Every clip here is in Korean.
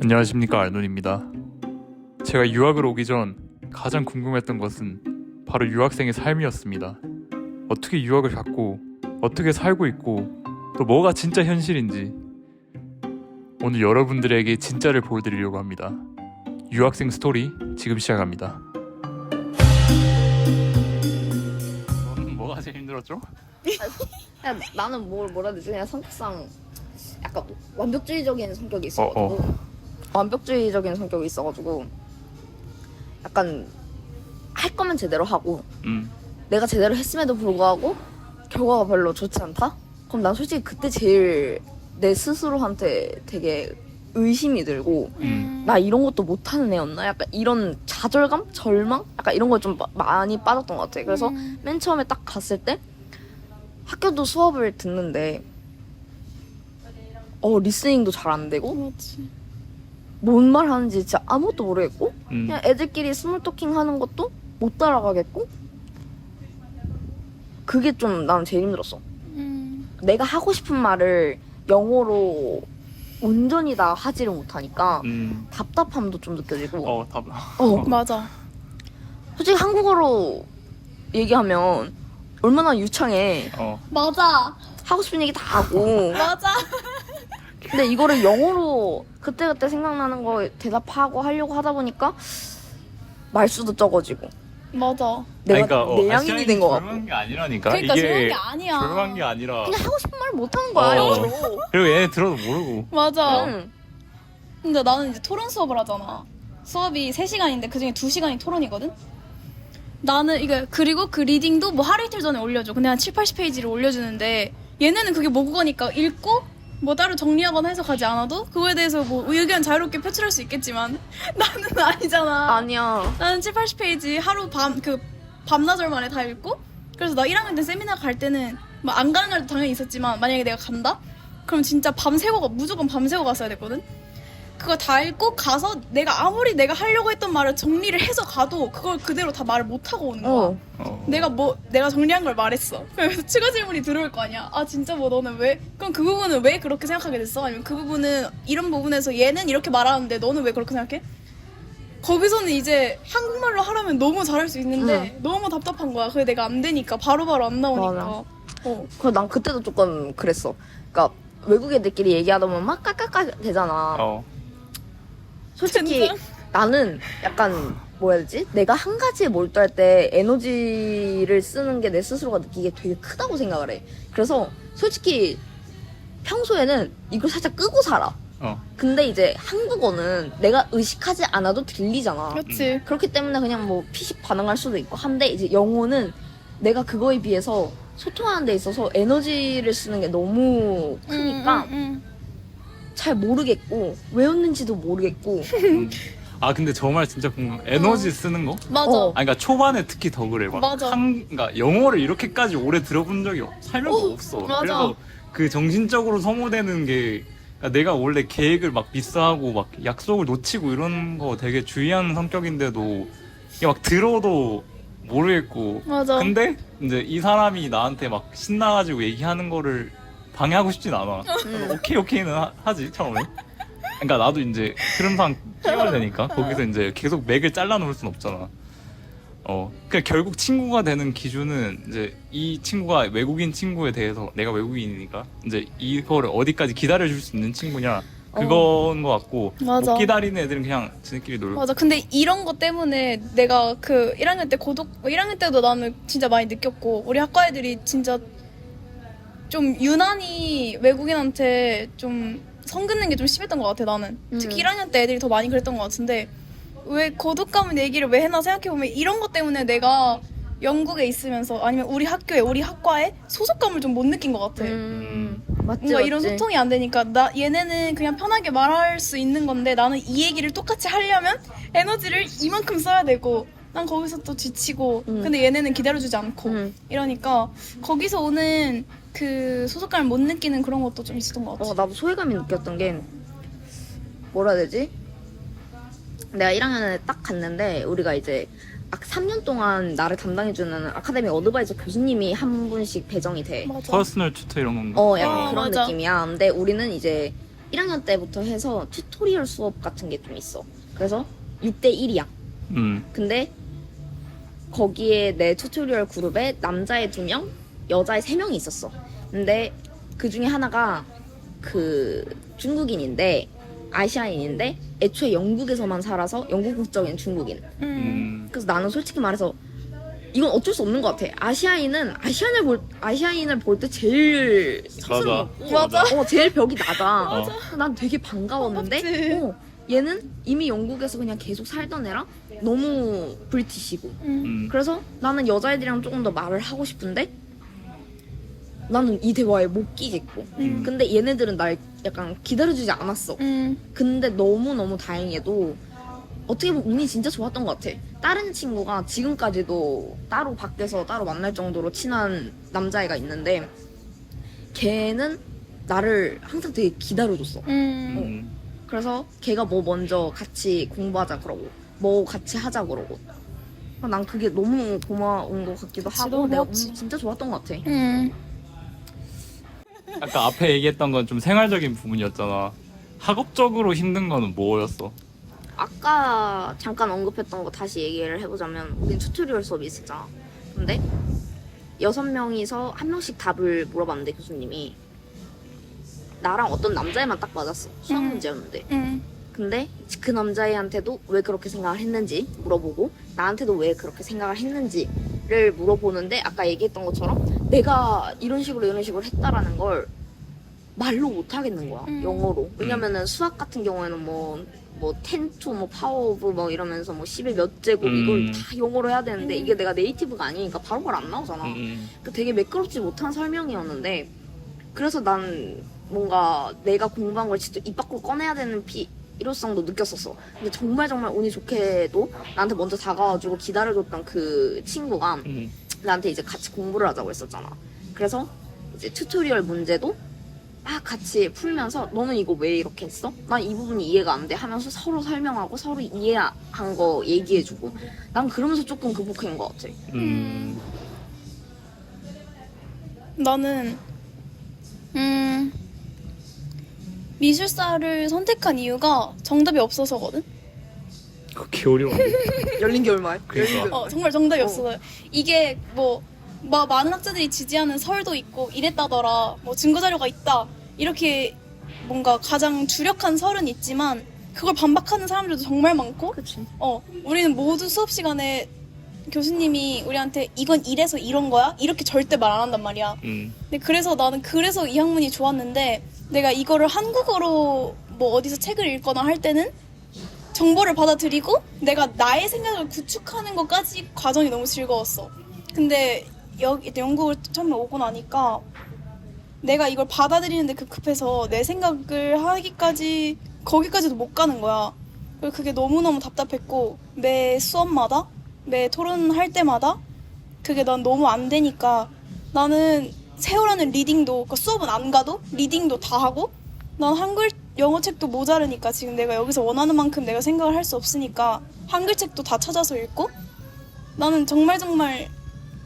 안녕하십니까 알논입니다. 제가 유학을 오기 전 가장 궁금했던 것은 바로 유학생의 삶이었습니다. 어떻게 유학을 갔고 어떻게 살고 있고 또 뭐가 진짜 현실인지 오늘 여러분들에게 진짜를 보여드리려고 합니다. 유학생 스토리 지금 시작합니다. 너는 뭐가 제일 힘들었죠? 그냥 나는 뭘 뭐라 해야 되지? 그냥 성격상 약간 완벽주의적인 성격이 있어가지고 어, 완벽주의적인 성격이 있어가지고 약간 할 거면 제대로 하고 음, 내가 제대로 했음에도 불구하고 결과가 별로 좋지 않다? 그럼 난 솔직히 그때 제일 내 스스로한테 되게 의심이 들고 음, 나 이런 것도 못하는 애였나? 약간 이런 좌절감? 절망? 약간 이런 거좀 많이 빠졌던 것 같아. 그래서 맨 처음에 딱 갔을 때 학교도 수업을 듣는데 어 리스닝도 잘 안 되고 그렇지. 뭔 말 하는지 진짜 아무것도 모르겠고 음, 그냥 애들끼리 스몰 토킹 하는 것도 못 따라가겠고 그게 좀 나는 제일 힘들었어. 음. 내가 하고 싶은 말을 영어로 온전히 다 하지를 못하니까 음, 답답함도 좀 느껴지고 어, 답, 어, 맞아. 솔직히 한국어로 얘기하면 얼마나 유창해 어, 맞아. 하고 싶은 얘기 다 하고 맞아. 근데 이거를 영어로 그때그때 생각나는 거 대답하고 하려고 하다 보니까 말수도 적어지고 맞아. 내가 그러니까, 어, 내향인이 된 거 같고 조용한 게 아니라니까 그러니까 이게 조용한 게 아니야. 조용한 게 아니라 그냥 하고 싶은 말 못 하는 거야 어. 영어로 그리고 얘네 들어도 모르고 맞아. 응. 근데 나는 이제 토론 수업을 하잖아. 수업이 3시간인데 그중에 2시간이 토론이거든? 나는 이거 그리고 그 리딩도 뭐 하루 이틀 전에 올려줘. 근데 한 7, 80페이지를 올려주는데 얘네는 그게 모국어니까 읽고 뭐 따로 정리하거나 해석하지 않아도 그거에 대해서 뭐 의견 자유롭게 표출할 수 있겠지만 나는 아니잖아. 아니야 나는 7, 80페이지 하루 밤 그 밤낮을 만에 다 읽고 그래서 나 1학년 때 세미나 갈 때는 뭐안 가는 날도 당연히 있었지만 만약에 내가 간다? 그럼 진짜 밤새고 가 무조건 밤새고 갔어야 됐거든? 그거 다 읽고 가서 내가 아무리 내가 하려고 했던 말을 정리를 해서 가도 그걸 그대로 다 말을 못 하고 오는 거야 어 어. 내가 뭐 내가 정리한 걸 말했어. 그래서 추가 질문이 들어올 거 아니야. 아 진짜 뭐 너는 왜? 그럼 그 부분은 왜 그렇게 생각하게 됐어? 아니면 그 부분은 이런 부분에서 얘는 이렇게 말하는데 너는 왜 그렇게 생각해? 거기서는 이제 한국말로 하라면 너무 잘할 수 있는데 너무 답답한 거야. 그게 내가 안 되니까 바로바로 안 나오니까. 맞아. 어. 그난 그때도 조금 그랬어 그러니까 외국 애들끼리 얘기하다 보면 막 까까까 되잖아 어. 솔직히 진짜? 나는 약간 뭐라 해야 되지? 내가 한 가지에 몰두할 때 에너지를 쓰는 게 내 스스로가 느끼기에 되게 크다고 생각을 해. 그래서 솔직히 평소에는 이걸 살짝 끄고 살아. 어. 근데 이제 한국어는 내가 의식하지 않아도 들리잖아. 그렇지. 그렇기 때문에 그냥 뭐 피식 반응할 수도 있고 한데 이제 영어는 내가 그거에 비해서 소통하는 데 있어서 에너지를 쓰는 게 너무 크니까 음, 음, 잘 모르겠고 외웠는지도 모르겠고 음. 아 근데 저 말 진짜 궁금. 에너지 쓰는 거? 음. 맞아. 어. 아 그러니까 초반에 특히 더 그래. 막 맞아. 한, 그러니까 영어를 이렇게까지 오래 들어본 적이 없- 살면서 없어. 맞아. 그래서 그 정신적으로 소모되는 게 그러니까 내가 원래 계획을 막 미스하고 막 약속을 놓치고 이런 거 되게 주의하는 성격인데도 이게 막 들어도 모르겠고. 맞아. 근데 이제 이 사람이 나한테 막 신나가지고 얘기하는 거를 방해하고 싶진 않아. 음. 오케이 오케이는 하, 하지 처음에. 그러니까 나도 이제 흐름상 끼워야 되니까 거기서 이제 계속 맥을 잘라 놓을 순 없잖아. 어, 그 결국 친구가 되는 기준은 이제 이 친구가 외국인 친구에 대해서 내가 외국인이니까 이제 이거를 어디까지 기다려줄 수 있는 친구냐 그건 것 같고 맞아. 못 기다리는 애들은 그냥 지네끼리 놀고. 맞아. 근데 이런 것 때문에 내가 그 1학년 때 고독, 1학년 때도 나는 진짜 많이 느꼈고, 우리 학과 애들이 진짜 좀 유난히 외국인한테 좀 성긋는 게 좀 심했던 것 같아, 나는. 특히 음. 1학년 때 애들이 더 많이 그랬던 것 같은데, 왜 고독감을 얘기를 왜 했나 생각해보면 이런 것 때문에 내가 영국에 있으면서 아니면 우리 학교에, 우리 학과에 소속감을 좀 못 느낀 것 같아. 음, 맞지, 뭔가 이런 맞지. 소통이 안 되니까 나 얘네는 그냥 편하게 말할 수 있는 건데 나는 이 얘기를 똑같이 하려면 에너지를 이만큼 써야 되고 난 거기서 또 지치고 음. 근데 얘네는 기다려주지 않고 음. 이러니까 거기서 오는 그 소속감을 못 느끼는 그런 것도 좀 있었던 것 같아. 어, 나도 소외감이 느꼈던 게 뭐라 해야 되지? 내가 1학년에 딱 갔는데 우리가 이제 악 3년 동안 나를 담당해주는 아카데미 어드바이저 교수님이 한 분씩 배정이 돼. 맞아. 퍼스널 튜터 이런 건가? 어, 약간 어, 그런 맞아. 느낌이야. 근데 우리는 이제 1학년 때부터 해서 튜토리얼 수업 같은 게 좀 있어. 그래서 6대 1이야. 음. 근데 거기에 내 튜토리얼 그룹에 남자애 두 명, 여자애 세 명이 있었어. 근데 그 중에 하나가 그 중국인인데 아시아인인데 애초에 영국에서만 살아서 영국 국적인 중국인. 음. 음. 그래서 나는 솔직히 말해서 이건 어쩔 수 없는 것 같아. 아시아인은 아시아인을 볼 아시아인을 볼 때 제일 쑥스럽고 맞아. 어 제일 벽이 낮아. 맞아. 난 되게 반가웠는데 반갑지. 어, 얘는 이미 영국에서 그냥 계속 살던 애랑 너무 브리티시고 음. 음. 그래서 나는 여자애들이랑 조금 더 말을 하고 싶은데 나는 이 대화에 못 끼겠고 음. 근데 얘네들은 날 약간 기다려주지 않았어 음. 근데 너무너무 다행히도 어떻게 보면 운이 진짜 좋았던 것 같아 다른 친구가 지금까지도 따로 밖에서 따로 만날 정도로 친한 남자애가 있는데 걔는 나를 항상 되게 기다려줬어 음. 음. 그래서 걔가 뭐 먼저 같이 공부하자 그러고 뭐 같이 하자 그러고 난 그게 너무 고마운 것 같기도 그치, 하고 너무 내가 고맙지. 운이 진짜 좋았던 것 같아 음. 아까 앞에 얘기했던 건 좀 생활적인 부분이었잖아. 학업적으로 힘든 거는 뭐였어? 아까 잠깐 언급했던 거 다시 얘기를 해보자면 우린 튜토리얼 수업이 있었잖아 근데 여섯 명이서 한 명씩 답을 물어봤는데 교수님이 나랑 어떤 남자애만 딱 맞았어 수학 음. 문제였는데 음. 근데 그 남자애한테도 왜 그렇게 생각을 했는지 물어보고 나한테도 왜 그렇게 생각을 했는지를 물어보는데 아까 얘기했던 것처럼 내가 이런 식으로 이런 식으로 했다라는 걸 말로 못 하겠는 거야 음. 영어로 왜냐면은 수학 같은 경우에는 뭐 뭐 텐투 뭐 파워 오브 뭐 이러면서 뭐 10의 몇 제곱 음. 이걸 다 영어로 해야 되는데 음. 이게 내가 네이티브가 아니니까 바로바로 안 나오잖아 음. 그 되게 매끄럽지 못한 설명이었는데 그래서 난 뭔가 내가 공부한 걸 진짜 입 밖으로 꺼내야 되는 필요성도 느꼈었어. 근데 정말 정말 운이 좋게도 나한테 먼저 다가와주고 기다려줬던 그 친구가 음. 나한테 이제 같이 공부를 하자고 했었잖아. 그래서 이제 튜토리얼 문제도 막 같이 풀면서 너는 이거 왜 이렇게 했어? 난 이 부분이 이해가 안 돼 하면서 서로 설명하고 서로 이해한 거 얘기해주고 난 그러면서 조금 극복한 것 같아. 음. 나는 음 미술사를 선택한 이유가 정답이 없어서거든. 그게 어려워. 열린 결말. 그러니까. 어 정말 정답이 어. 없어서 이게 뭐, 뭐 많은 학자들이 지지하는 설도 있고 이랬다더라 뭐 증거 자료가 있다 이렇게 뭔가 가장 주력한 설은 있지만 그걸 반박하는 사람들도 정말 많고 그치. 어 우리는 모두 수업 시간에 교수님이 우리한테 이건 이래서 이런 거야 이렇게 절대 말 안 한단 말이야. 음. 근데 그래서 나는 그래서 이 학문이 좋았는데 내가 이거를 한국어로 뭐 어디서 책을 읽거나 할 때는 정보를 받아들이고 내가 나의 생각을 구축하는 것까지 과정이 너무 즐거웠어. 근데 여기 영국을 처음에 오고 나니까 내가 이걸 받아들이는데 급급해서 내 생각을 하기까지 거기까지도 못 가는 거야. 그리고 그게 너무너무 답답했고 매 수업마다 매 토론할 때마다 그게 난 너무 안 되니까 나는 세월하는 리딩도 그러니까 수업은 안 가도 리딩도 다 하고 난 한 글 영어 책도 모자르니까 지금 내가 여기서 원하는 만큼 내가 생각을 할 수 없으니까 한글 책도 다 찾아서 읽고 나는 정말 정말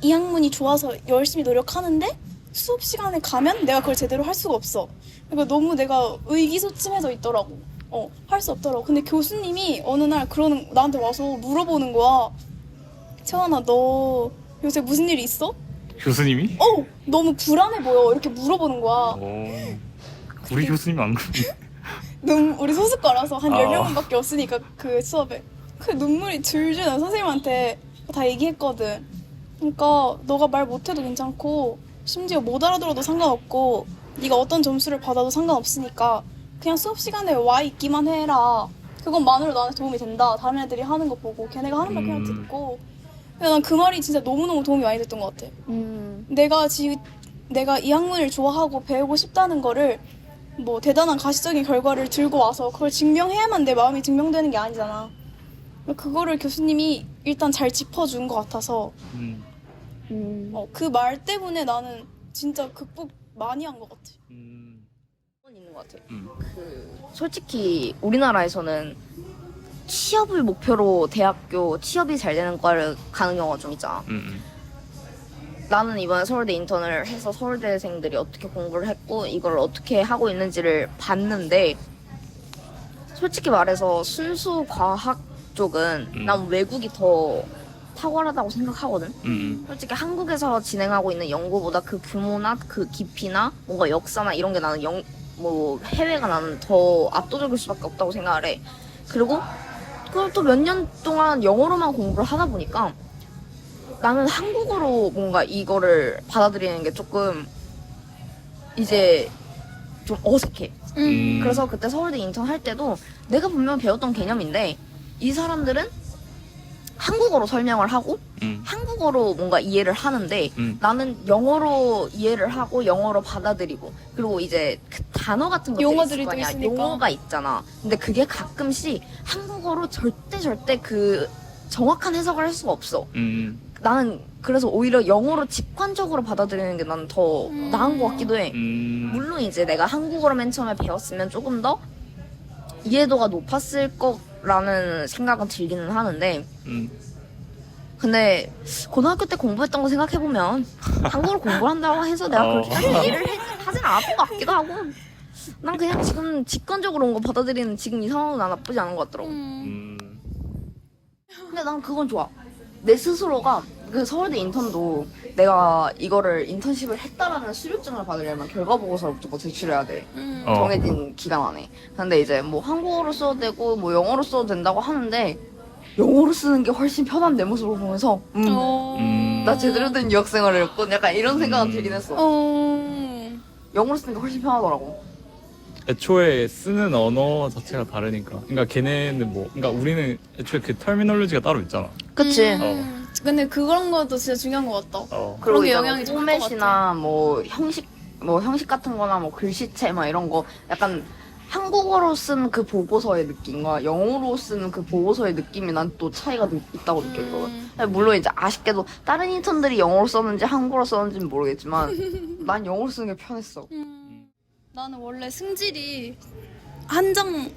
이 학문이 좋아서 열심히 노력하는데 수업 시간에 가면 내가 그걸 제대로 할 수가 없어. 그러니까 너무 내가 의기소침해져 있더라고. 어, 할 수 없더라고. 근데 교수님이 어느 날 그러는 나한테 와서 물어보는 거야. 채원아, 너 요새 무슨 일 있어? 교수님이? 어, 너무 불안해 보여. 이렇게 물어보는 거야. 어. 우리 교수님 안 그러니? 눈, 우리 소속과라서 한 아. 10명밖에 없으니까 그 수업에. 그 눈물이 줄줄 나 선생님한테 다 얘기했거든. 그러니까 너가 말 못해도 괜찮고 심지어 못 알아들어도 상관없고 네가 어떤 점수를 받아도 상관없으니까 그냥 수업 시간에 와 있기만 해라. 그것만으로 나한테 도움이 된다. 다른 애들이 하는 거 보고 걔네가 하는 말 그냥 음. 듣고. 난그 말이 진짜 너무너무 도움이 많이 됐던 것 같아. 음. 내가 지금 내가 이 학문을 좋아하고 배우고 싶다는 거를 뭐 대단한 가시적인 결과를 들고 와서 그걸 증명해야만 내 마음이 증명되는 게 아니잖아. 그거를 교수님이 일단 잘 짚어준 것 같아서 음. 음. 어, 그 말 때문에 나는 진짜 극복 많이 한 것 같아. 음. 있는 것 같아. 음. 그 솔직히 우리나라에서는 취업을 목표로 대학교 취업이 잘 되는 과를 가는 경우가 좀 있잖아. 음. 나는 이번에 서울대 인턴을 해서 서울대생들이 어떻게 공부를 했고 이걸 어떻게 하고 있는지를 봤는데 솔직히 말해서 순수 과학 쪽은 음. 난 외국이 더 탁월하다고 생각하거든. 음. 솔직히 한국에서 진행하고 있는 연구보다 그 규모나 그 깊이나 뭔가 역사나 이런 게 나는 영, 뭐 해외가 나는 더 압도적일 수밖에 없다고 생각을 해. 그리고 그걸 또몇 년 동안 영어로만 공부를 하다 보니까 나는 한국어로 뭔가 이거를 받아들이는 게 조금 이제 좀 어색해. 음. 그래서 그때 서울대 인턴 할 때도 내가 분명 배웠던 개념인데 이 사람들은 한국어로 설명을 하고 음. 한국어로 뭔가 이해를 하는데 음. 나는 영어로 이해를 하고 영어로 받아들이고 그리고 이제 그 단어 같은 것들이 용어들이 있을 거 또 아니야. 있으니까. 용어가 있잖아. 근데 그게 가끔씩 한국어로 절대 절대 그 정확한 해석을 할 수가 없어. 음. 나는 그래서 오히려 영어로 직관적으로 받아들이는 게 나는 더 음. 나은 것 같기도 해. 음. 물론 이제 내가 한국어로 맨 처음에 배웠으면 조금 더 이해도가 높았을 거라는 생각은 들기는 하는데 음. 근데 고등학교 때 공부했던 거 생각해 보면 한국어로 공부를 한다고 해서 내가 어. 그렇게 이해를 해- 하진 않았던 것 같기도 하고 난 그냥 지금 직관적으로 온 거 받아들이는 지금 이 상황은 난 나쁘지 않은 것 같더라고 음. 음. 근데 난 그건 좋아 내 스스로가 그 서울대 인턴도 내가 이거를 인턴십을 했다라는 수료증을 받으려면 결과 보고서를 무조건 제출해야 돼 음. 어. 정해진 기간 안에. 근데 이제 뭐 한국어로 써도 되고 뭐 영어로 써도 된다고 하는데 영어로 쓰는 게 훨씬 편한 내 모습을 보면서 음, 어. 음. 나 제대로 된 유학생활을 했군 약간 이런 생각은 음. 들긴 했어. 어. 영어로 쓰는 게 훨씬 편하더라고. 애초에 쓰는 언어 자체가 다르니까. 그러니까 걔네는 뭐, 그러니까 우리는 애초에 그 터미놀로지가 따로 있잖아. 그치? 음. 근데 그런 것도 진짜 중요한 것 같다. 어. 그런 게 이제 영향이 뭐 포맷이나 뭐 형식 뭐 형식 같은 거나 뭐 글씨체 막 이런 거 약간 한국어로 쓴 그 보고서의 느낌과 영어로 쓰는 그 보고서의 느낌이 난 또 차이가 느- 있다고 느껴지거든. 음. 물론 이제 아쉽게도 다른 인턴들이 영어로 썼는지 한국어로 썼는지는 모르겠지만 난 영어로 쓰는 게 편했어. 음. 나는 원래 승질이 한 장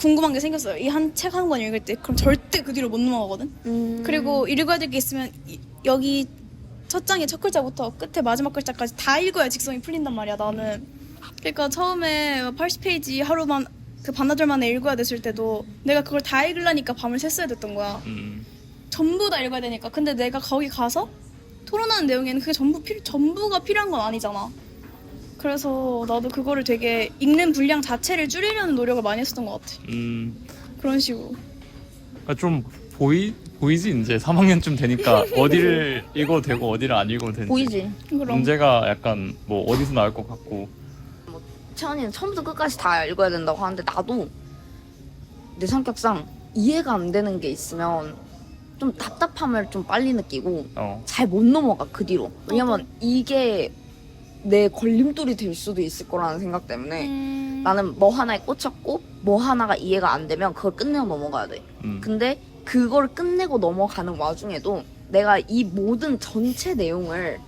궁금한 게 생겼어요. 이 한 책 한 권 읽을 때 그럼 절대 그 뒤로 못 넘어가거든. 음. 그리고 읽어야 될 게 있으면 이- 여기 첫 장의 첫 글자부터 끝에 마지막 글자까지 다 읽어야 직성이 풀린단 말이야. 나는. 그러니까 처음에 80페이지 하루만 그 반나절 만에 읽어야 됐을 때도 내가 그걸 다 읽으려니까 밤을 샜어야 됐던 거야. 음. 전부 다 읽어야 되니까. 근데 내가 거기 가서 토론하는 내용에는 그게 전부 필 전부가 필요한 건 아니잖아. 그래서 나도 그거를 되게 읽는 분량 자체를 줄이려는 노력을 많이 했었던 것 같아. 음. 그런 식으로. 그러니까 좀 보이 보이지 이제 3학년쯤 되니까 어디를 읽어도 되고 어디를 안 읽어도 되는지. 보이지? 그럼. 문제가 약간 뭐 어디서 나올 것 같고. 채원이는 처음부터 끝까지 다 읽어야 된다고 하는데 나도 내 성격상 이해가 안 되는 게 있으면 좀 답답함을 좀 빨리 느끼고 어. 잘 못 넘어가 그 뒤로. 왜냐면 이게 내 걸림돌이 될 수도 있을 거라는 생각 때문에 음... 나는 뭐 하나에 꽂혔고 뭐 하나가 이해가 안 되면 그걸 끝내고 넘어가야 돼. 음. 근데 그걸 끝내고 넘어가는 와중에도 내가 이 모든 전체 내용을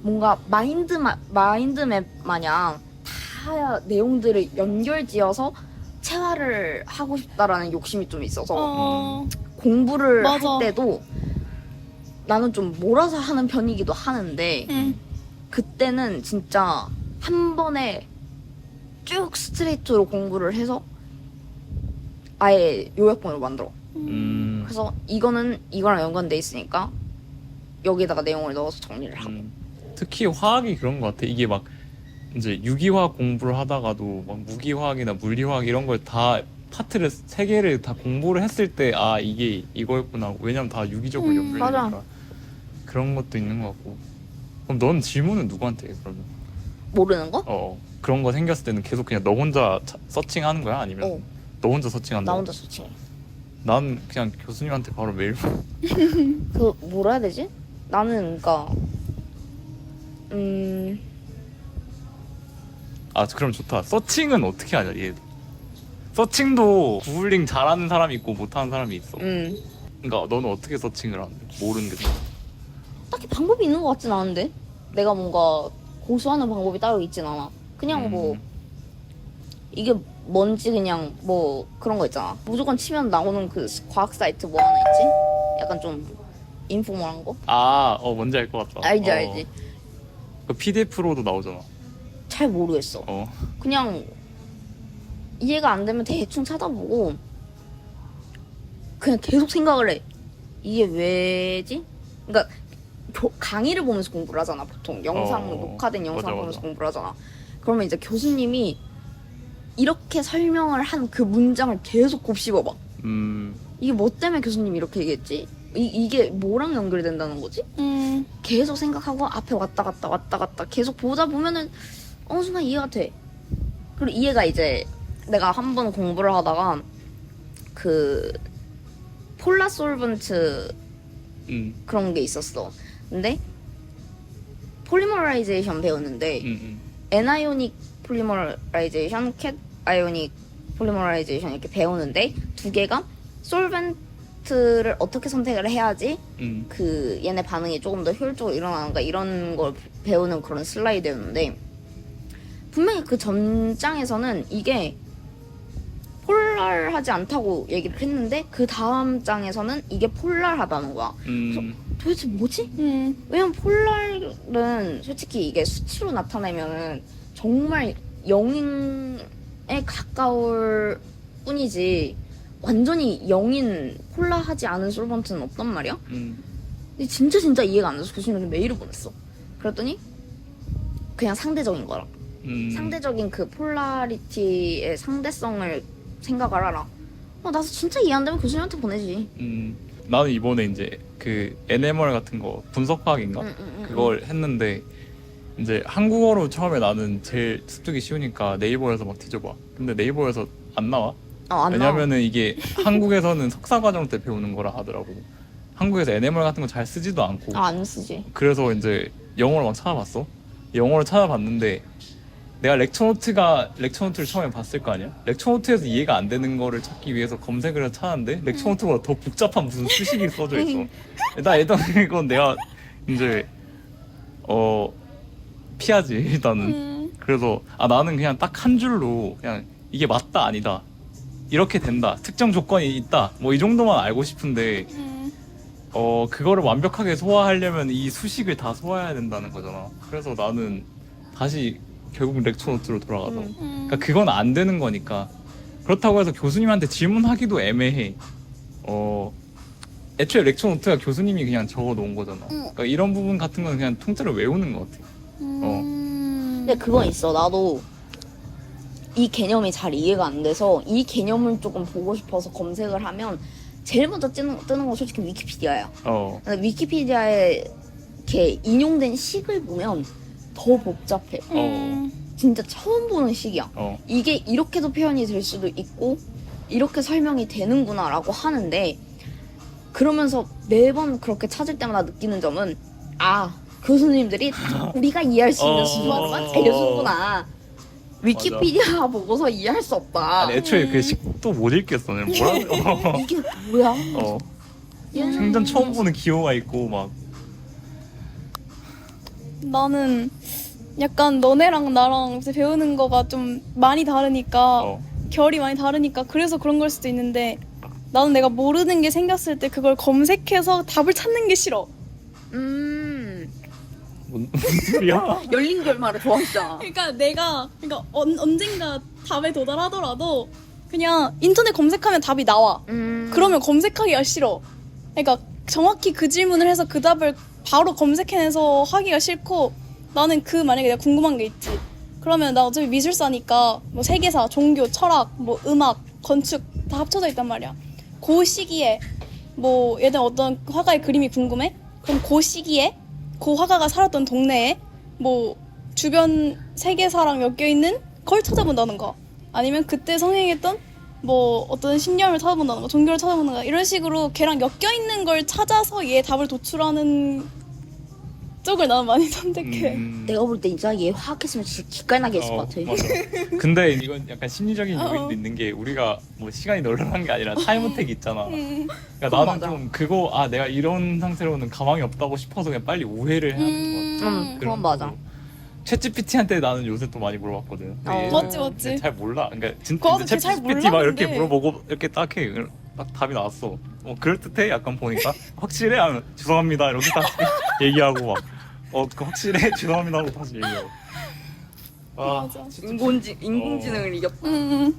뭔가 마인드 마, 마인드맵 마냥 다 내용들을 연결지어서 체화를 하고 싶다라는 욕심이 좀 있어서 어... 공부를 맞아. 할 때도 나는 좀 몰아서 하는 편이기도 하는데 음. 그때는 진짜 한 번에 쭉 스트레이트로 공부를 해서 아예 요약본을 만들어. 음. 그래서 이거는 이거랑 연관돼 있으니까 여기다가 내용을 넣어서 정리를 하고. 음. 특히 화학이 그런 것 같아. 이게 막 이제 유기화학 공부를 하다가도 막 무기화학이나 물리화학 이런 걸 다 파트를 세 개를 다 공부를 했을 때 아 이게 이거였구나. 왜냐면 다 유기적으로 음, 연결되니까 맞아. 그런 것도 있는 것 같고. 그럼 넌 질문은 누구한테 해 그러면? 모르는 거? 어 그런 거 생겼을 때는 계속 그냥 너 혼자 차- 서칭하는 거야 아니면 어. 너 혼자 서칭한다? 나 혼자 소칭해. 난 그냥 교수님한테 바로 메일. 그 뭐라 해야 되지? 나는 그니까 음 아 그럼 좋다. 서칭은 어떻게 하냐 얘. 서칭도 구글링 잘하는 사람이 있고 못하는 사람이 있어. 음. 그러니까 너는 어떻게 서칭을 하는데? 모르는 게. 딱히 방법이 있는 것 같진 않은데 내가 뭔가 고수하는 방법이 따로 있진 않아. 그냥 뭐 음. 이게 뭔지 그냥 뭐 그런 거 있잖아. 무조건 치면 나오는 그 과학 사이트 뭐 하나 있지? 약간 좀 인포멀한 거? 아, 어 뭔지 알 것 같다. 알지 어. 알지. 그 PDF로도 나오잖아. 잘 모르겠어. 어. 그냥 이해가 안 되면 대충 찾아보고 그냥 계속 생각을 해. 이게 왜지? 그러니까 교- 강의를 보면서 공부를 하잖아 보통 영상 어, 녹화된 영상 맞아, 보면서 맞아. 공부를 하잖아. 그러면 이제 교수님이 이렇게 설명을 한 그 문장을 계속 곱씹어 봐. 음. 이게 뭐 때문에 교수님이 이렇게 얘기했지? 이, 이게 뭐랑 연결된다는 거지? 음, 계속 생각하고 앞에 왔다 갔다 왔다 갔다 계속 보다 보면은 어느 순간 이해가 돼. 그리고 이해가 이제 내가 한 번 공부를 하다가 그 폴라 솔븐트 음. 그런 게 있었어. 근데 폴리머라이제이션 배웠는데 음. 음. 에나이오닉 폴리머라이제이션, 캣 아이오닉 폴리머라이제이션 이렇게 배우는데 두 개가 솔벤트를 어떻게 선택을 해야지 음. 그 얘네 반응이 조금 더 효율적으로 일어나는가 이런 걸 배우는 그런 슬라이드였는데 분명히 그 전장에서는 이게 폴랄하지 않다고 얘기를 했는데 그 다음 장에서는 이게 폴랄하다는 거야. 음. 도대체 뭐지? 음, 왜냐면 폴랄은 솔직히 이게 수치로 나타내면은 정말 영인에 가까울 뿐이지 완전히 영인 폴라하지 않은 솔번트는 없단 말이야. 음. 근데 진짜 진짜 이해가 안 돼서 교수님한테 메일을 보냈어. 그랬더니 그냥 상대적인 거라. 음. 상대적인 그 폴라리티의 상대성을 생각을 하라. 어, 나서 진짜 이해 안 되면 교수님한테 보내지. 음. 나는 이번에 이제 그 NMR 같은 거 분석학인가 응, 응, 응, 그걸 했는데 이제 한국어로 처음에 나는 제일 습득이 쉬우니까 네이버에서 막 뒤져봐. 근데 네이버에서 안 나와. 어, 안 나와. 왜냐면은 이게 한국에서는 석사 과정 때 배우는 거라 하더라고. 한국에서 NMR 같은 거 잘 쓰지도 않고. 아, 안 쓰지. 그래서 이제 영어로 막 찾아봤어. 영어로 찾아봤는데 내가 렉처 노트가 렉처 노트를 처음에 봤을 거 아니야? 렉처 노트에서 이해가 안 되는 거를 찾기 위해서 검색을 해서 찾았는데 렉처 노트보다 더 복잡한 무슨 수식이 써져 있어. 일단 일단 이건 내가 이제 어 피하지 일단은. 음, 그래서 아 나는 그냥 딱 한 줄로 그냥 이게 맞다 아니다 이렇게 된다 특정 조건이 있다 뭐 이 정도만 알고 싶은데 음, 어 그거를 완벽하게 소화하려면 이 수식을 다 소화해야 된다는 거잖아. 그래서 나는 다시 결국 렉처 노트로 돌아가서 음. 음. 그러니까 그건 안 되는 거니까 그렇다고 해서 교수님한테 질문하기도 애매해. 어 애초에 렉처 노트가 교수님이 그냥 적어 놓은 거잖아. 그러니까 이런 부분 같은 건 그냥 통째로 외우는 것 같아. 음. 근데 그건 있어. 나도 이 개념이 잘 이해가 안 돼서 이 개념을 조금 보고 싶어서 검색을 하면 제일 먼저 뜨는, 뜨는 건 솔직히 위키피디아야. 어 근데 위키피디아에 이렇게 인용된 식을 보면 더 복잡해. 음, 진짜 처음 보는 식이야. 어. 이게 이렇게도 표현이 될 수도 있고 이렇게 설명이 되는구나라고 하는데 그러면서 매번 그렇게 찾을 때마다 느끼는 점은 아 교수님들이 우리가 이해할 수 있는 어. 수준으로만 알려주는구나 위키피디아 보고서 이해할 수 없다 아니, 애초에 그 식도 못 읽겠어. 내가 뭐라 이게 뭐야 어. 얘는 생전 처음 보는 기호가 있고 막 나는 약간 너네랑 나랑 이제 배우는 거가 좀 많이 다르니까 어. 결이 많이 다르니까 그래서 그런 걸 수도 있는데 나는 내가 모르는 게 생겼을 때 그걸 검색해서 답을 찾는 게 싫어. 음 뭔, 무슨 소리야? 열린 결말을 좋아하시잖아 그러니까 내가 그러니까 언, 언젠가 답에 도달하더라도 그냥 인터넷 검색하면 답이 나와. 음 그러면 검색하기가 싫어. 그러니까 정확히 그 질문을 해서 그 답을 바로 검색해내서 하기가 싫고 나는 그 만약에 내가 궁금한 게 있지. 그러면 나 어차피 미술사니까 뭐 세계사, 종교, 철학, 뭐 음악, 건축 다 합쳐져 있단 말이야. 그 시기에 뭐 예를 들어 어떤 화가의 그림이 궁금해? 그럼 그 시기에 그 화가가 살았던 동네에 뭐 주변 세계사랑 엮여 있는 걸 찾아본다는 거. 아니면 그때 성행했던 뭐 어떤 신념을 찾아본다는 거, 종교를 찾아본다는 거 이런 식으로 걔랑 엮여 있는 걸 찾아서 얘 답을 도출하는 쪽을 나는 많이 선택해. 음. 내가 볼 때 진짜 얘 화학했으면 진짜 기깔나게 했을 어, 것 같아 맞아. 근데 이건 약간 심리적인 어. 요인도 있는 게 우리가 뭐 시간이 널널한 게 아니라 타임어택이 있잖아. 음. 그러니까 나는 맞아. 좀 그거 아 내가 이런 상태로는 가망이 없다고 싶어서 그냥 빨리 오해를 해야 되는 거 같아. 음, 그건 맞아. 챗GPT한테 나는 요새 또 많이 물어봤거든. 근데 어. 얘는 맞지, 맞지. 잘 몰라. 그러니까 진짜 그거 잘 챗GPT 막 이렇게 몰랐는데. 물어보고 이렇게 딱 해. 딱 답이 나왔어. 어 그럴 듯해 약간 보니까 확실해 하면 죄송합니다 이렇게 다시 얘기하고 막어 그 확실해 죄송합니다 하고 다시 얘기하고 아 맞아. 인공지 인공지능을 이겼다. 음.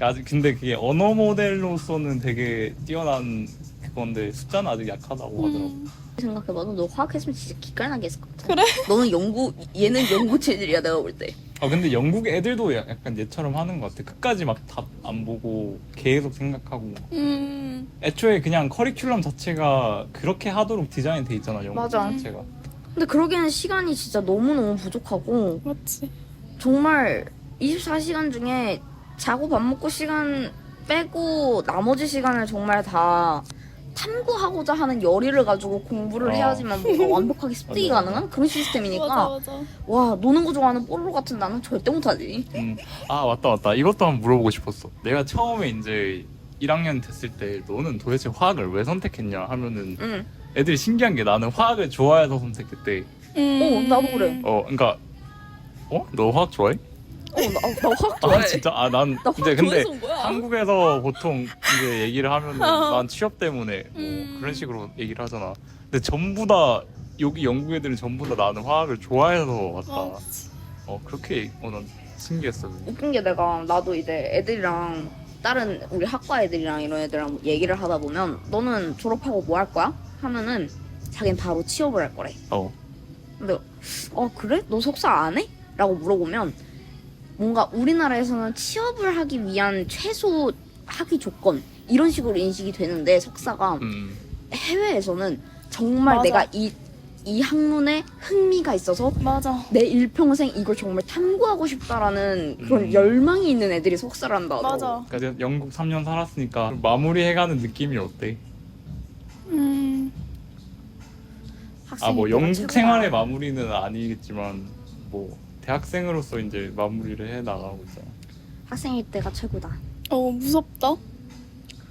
아직 근데 그게 언어 모델로서는 되게 뛰어난 그건데 숫자는 아직 약하다고 하더라고 음. 생각해봐도 너 화학했으면 진짜 기깔나게 했을 것 같아. 그래? 너는 연구 얘는 연구 체질이야 내가 볼 때. 아 근데 영국 애들도 야- 약간 얘처럼 하는 것 같아 끝까지 막 답 안 보고 계속 생각하고 음. 애초에 그냥 커리큘럼 자체가 그렇게 하도록 디자인 돼 있잖아 영국 맞아. 자체가 근데 그러기에는 시간이 진짜 너무 너무 부족하고 맞지. 정말 24시간 중에 자고 밥 먹고 시간 빼고 나머지 시간을 정말 다 탐구하고자 하는 열의를 가지고 공부를 어. 해야지만 뭔가 완벽하게 습득이 맞아. 가능한 그런 시스템이니까 맞아 맞아. 와 노는 거 좋아하는 뽀로로 같은 나는 절대 못하지 음. 아 맞다 맞다 이것도 한번 물어보고 싶었어 내가 처음에 이제 1학년 됐을 때 너는 도대체 화학을 왜 선택했냐 하면은 응. 애들이 신기한 게 나는 화학을 좋아해서 선택했대 음. 어, 나도 그래. 어 그러니까 어? 너 화학 좋아해? 어나 나 화학 좋아해 아 진짜? 아 난나 화학 이제 근데 좋아해서 온 거야 한국에서 보통 이제 얘기를 하면은 난 취업 때문에 뭐 음. 그런 식으로 얘기를 하잖아. 근데 전부 다 여기 영국 애들은 전부 다 나는 화학을 좋아해서 왔다. 아, 어 그렇게 어난 신기했어. 그게. 웃긴 게 내가 나도 이제 애들이랑 다른 우리 학과 애들이랑 이런 애들이랑 얘기를 하다 보면 너는 졸업하고 뭐 할 거야? 하면은 자기는 바로 취업을 할 거래. 어 근데 어 그래? 너 석사 안 해? 라고 물어보면 뭔가 우리나라에서는 취업을 하기 위한 최소 학위 조건 이런 식으로 인식이 되는데 석사가 음. 해외에서는 정말 맞아. 내가 이, 이 학문에 흥미가 있어서 맞아. 내 일평생 이걸 정말 탐구하고 싶다라는 그런 음. 열망이 있는 애들이 석사를 한다 하더라고. 맞아. 그러니까 내가 영국 3년 살았으니까 좀 마무리해가는 느낌이 어때? 음. 아 뭐 학생이 영국. 생활의 마무리는 아니겠지만 뭐 대학생으로서 이제 마무리를 해 나가고 있잖아. 학생일 때가 최고다. 어 무섭다.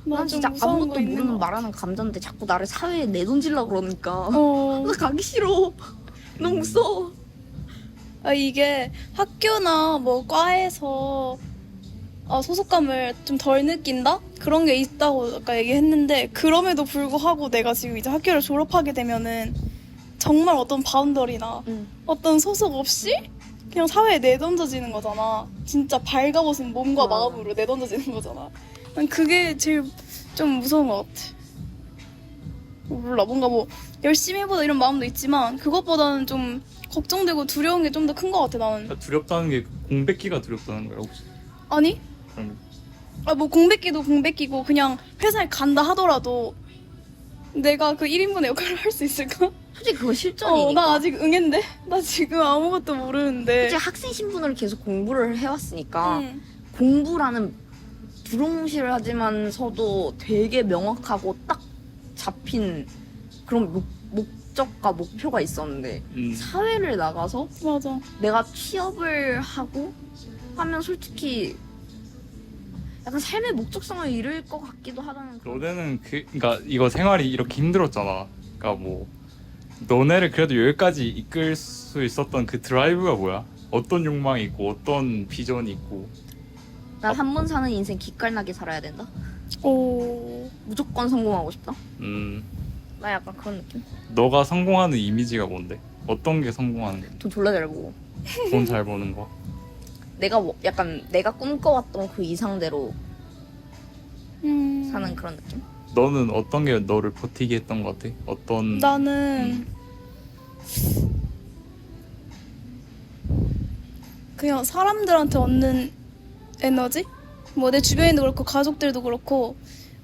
난좀 진짜 아무것도 모르는. 말하는 감자인데 자꾸 나를 사회에 내던질라 그러니까 어. 나 가기 싫어. 너무 무서워. 아 이게 학교나 뭐 과에서 아, 소속감을 좀 덜 느낀다 그런 게 있다고 아까 얘기했는데 그럼에도 불구하고 내가 지금 이제 학교를 졸업하게 되면은 정말 어떤 바운더리나 응. 어떤 소속 없이 그냥 사회에 내던져지는 거잖아. 진짜 발가벗은 몸과 아. 마음으로 내던져지는 거잖아. 난 그게 제일 좀 무서운 것 같아. 몰라 뭔가 뭐 열심히 해보자 이런 마음도 있지만 그것보다는 좀 걱정되고 두려운 게 좀 더 큰 것 같아 나는. 그러니까 두렵다는 게 공백기가 두렵다는 거야 혹시? 아니? 그럼 아 뭐 공백기도 공백기고 그냥 회사에 간다 하더라도 내가 그 1인분의 역할을 할 수 있을까? 솔직히 그거 실전이니까. 어, 나 아직 응인데? 나 지금 아무것도 모르는데. 솔직히 학생 신분으로 계속 공부를 해왔으니까 응. 공부라는 두루뭉실을 하지만서도 되게 명확하고 딱 잡힌 그런 목, 목적과 목표가 있었는데 음. 사회를 나가서 맞아. 내가 취업을 하고 하면 솔직히 약간 삶의 목적성을 잃을 것 같기도 하다는 그런 너네는 그 그러니까 이거 생활이 이렇게 힘들었잖아. 그러니까 뭐 너네를 그래도 여기까지 이끌 수 있었던 그 드라이브가 뭐야? 어떤 욕망이 있고 어떤 비전이 있고 난한번 사는 인생 기깔나게 살아야 된다 오. 무조건 성공하고 싶다 음 나 약간 그런 느낌 너가 성공하는 이미지가 뭔데? 어떤 게 성공하는 거야? 돈 졸라 잘 벌고 돈 잘 버는 거? 내가 뭐- 약간 내가 꿈꿔왔던 그 이상대로 음. 사는 그런 느낌 너는 어떤 게 너를 버티게 했던 것 같아? 어떤 나는 그냥 사람들한테 얻는 에너지? 뭐 내 주변에도 그렇고 가족들도 그렇고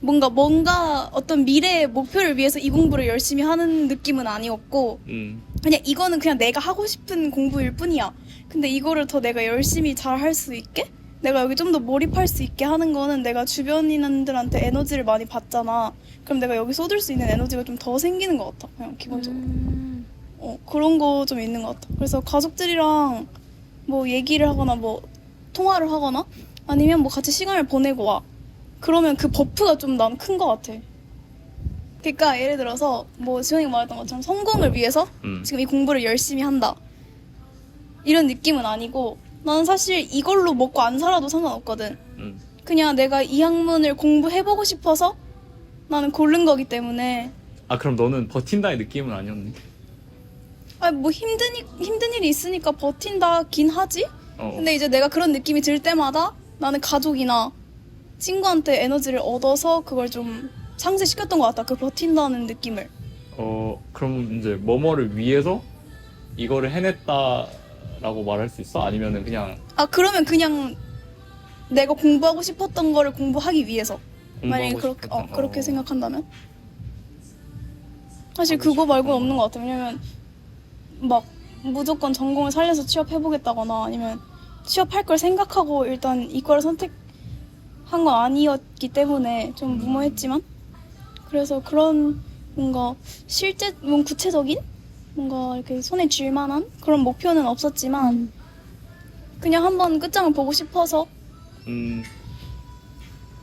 뭔가 뭔가 어떤 미래의 목표를 위해서 이 공부를 열심히 하는 느낌은 아니었고 음 그냥 이거는 그냥 내가 하고 싶은 공부일 뿐이야. 근데 이거를 더 내가 열심히 잘 할 수 있게? 내가 여기 좀 더 몰입할 수 있게 하는 거는 내가 주변인들한테 에너지를 많이 받잖아. 그럼 내가 여기 쏟을 수 있는 에너지가 좀 더 생기는 것 같아. 그냥 기본적으로. 음. 어, 그런 거 좀 있는 것 같아. 그래서 가족들이랑 뭐 얘기를 하거나 뭐 통화를 하거나 아니면 뭐 같이 시간을 보내고 와. 그러면 그 버프가 좀 난 큰 것 같아. 그러니까 예를 들어서 뭐 지원이가 말했던 것처럼 성공을 위해서 음. 지금 이 공부를 열심히 한다. 이런 느낌은 아니고 나는 사실 이걸로 먹고 안 살아도 상관없거든. 음. 그냥 내가 이 학문을 공부해보고 싶어서 나는 고른 거기 때문에 아 그럼 너는 버틴다의 느낌은 아니었니? 아 뭐 힘든 이- 힘든 일이 있으니까 버틴다긴 하지. 어. 근데 이제 내가 그런 느낌이 들 때마다 나는 가족이나 친구한테 에너지를 얻어서 그걸 좀 상쇄시켰던 것 같다. 그 버틴다는 느낌을. 어 그럼 이제 뭐뭐를 위해서 이거를 해냈다 라고 말할 수 있어? 아니면은 그냥 아 그러면 그냥 내가 공부하고 싶었던 거를 공부하기 위해서. 만약에 공부하고 그렇게 어, 싶었던- 그렇게 어. 생각한다면? 사실 하고 그거 말고는 없는 것 같아 왜냐면 막 무조건 전공을 살려서 취업해보겠다거나 아니면 취업할 걸 생각하고 일단 이과를 선택한 건 아니었기 때문에 좀 무모했지만 그래서 그런 뭔가 실제 뭔 구체적인 뭔가 이렇게 손에 쥘 만한 그런 목표는 없었지만 그냥 한번 끝장을 보고 싶어서 음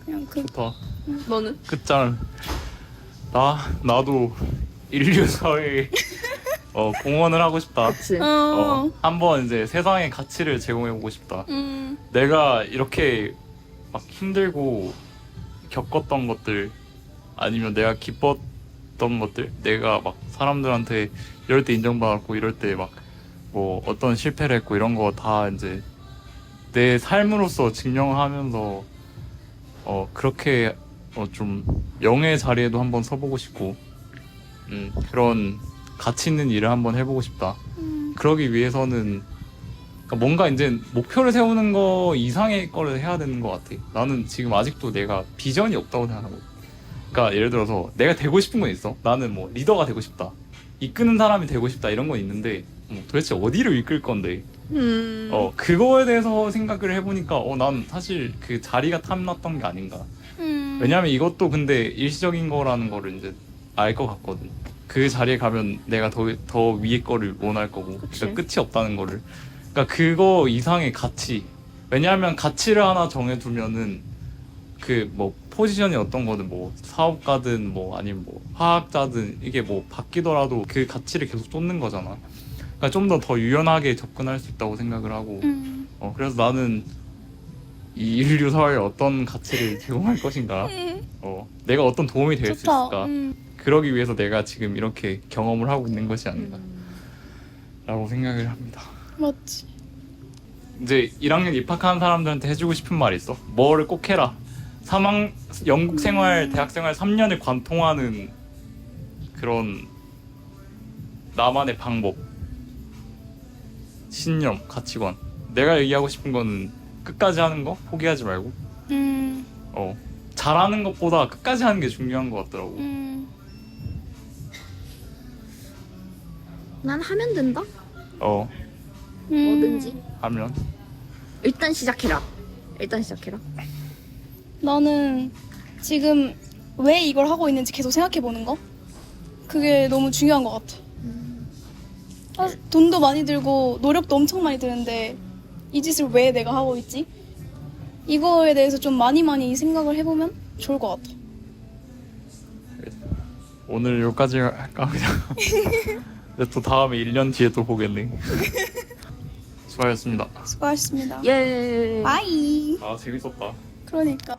그냥 그 좋다 너는? 끝장 나 나도 인류 사회에 어 공헌을 하고 싶다 그치. 어. 어, 한번 이제 세상의 가치를 제공해보고 싶다 음. 내가 이렇게 막 힘들고 겪었던 것들 아니면 내가 기뻤 던 것들 내가 막 사람들한테 이럴 때 인정받았고 이럴 때 막 뭐 어떤 실패를 했고 이런 거 다 이제 내 삶으로서 증명하면서 어 그렇게 어 좀 영의 자리에도 한번 서보고 싶고 음 그런 가치 있는 일을 한번 해보고 싶다 음. 그러기 위해서는 그러니까 뭔가 이제 목표를 세우는 거 이상의 거를 해야 되는 것 같아. 나는 지금 아직도 내가 비전이 없다고 생각하고. 그러니까 예를 들어서 내가 되고 싶은 건 있어. 나는 뭐 리더가 되고 싶다. 이끄는 사람이 되고 싶다 이런 건 있는데 뭐 도대체 어디를 이끌 건데? 음. 어 그거에 대해서 생각을 해보니까 어 난 사실 그 자리가 탐났던 게 아닌가. 음. 왜냐면 이것도 근데 일시적인 거라는 거를 이제 알 것 같거든. 그 자리에 가면 내가 더, 더 위에 거를 원할 거고. 그치. 그러니까 끝이 없다는 거를. 그러니까 그거 이상의 가치. 왜냐하면 가치를 하나 정해두면은 그 뭐 포지션이 어떤 거든 뭐 사업가든 뭐 아니면 뭐 화학자든 이게 뭐 바뀌더라도 그 가치를 계속 쫓는 거잖아. 그러니까 좀 더 더 유연하게 접근할 수 있다고 생각을 하고. 음. 어, 그래서 나는 이 인류 사회에 어떤 가치를 제공할 것인가, 어, 내가 어떤 도움이 될 수 좋다. 있을까, 음. 그러기 위해서 내가 지금 이렇게 경험을 하고 있는 것이 아닌가, 라고 생각을 합니다. 맞지. 이제 1학년 입학하는 사람들한테 해주고 싶은 말이 있어. 뭐를 꼭 해라. 사망, 영국 생활, 대학 생활 3년을 관통하는 그런 나만의 방법, 신념, 가치관. 내가 얘기하고 싶은 거는 끝까지 하는 거 포기하지 말고, 음. 어, 잘하는 것보다 끝까지 하는 게 중요한 것 같더라고. 음. 난 하면 된다. 어, 음. 뭐든지. 하면. 일단 시작해라. 일단 시작해라. 나는 지금 왜 이걸 하고 있는지 계속 생각해 보는 거. 그게 너무 중요한 것 같아. 아, 돈도 많이 들고 노력도 엄청 많이 드는데 이 짓을 왜 내가 하고 있지? 이거에 대해서 좀 많이 많이 생각을 해보면 좋을 것 같아. 오늘 여기까지 할까, 그냥. 근데 또 다음에 1년 뒤에 또 보겠네. 수고하셨습니다. 수고하셨습니다. 예. 바이. 아, 재밌었다. 그러니까.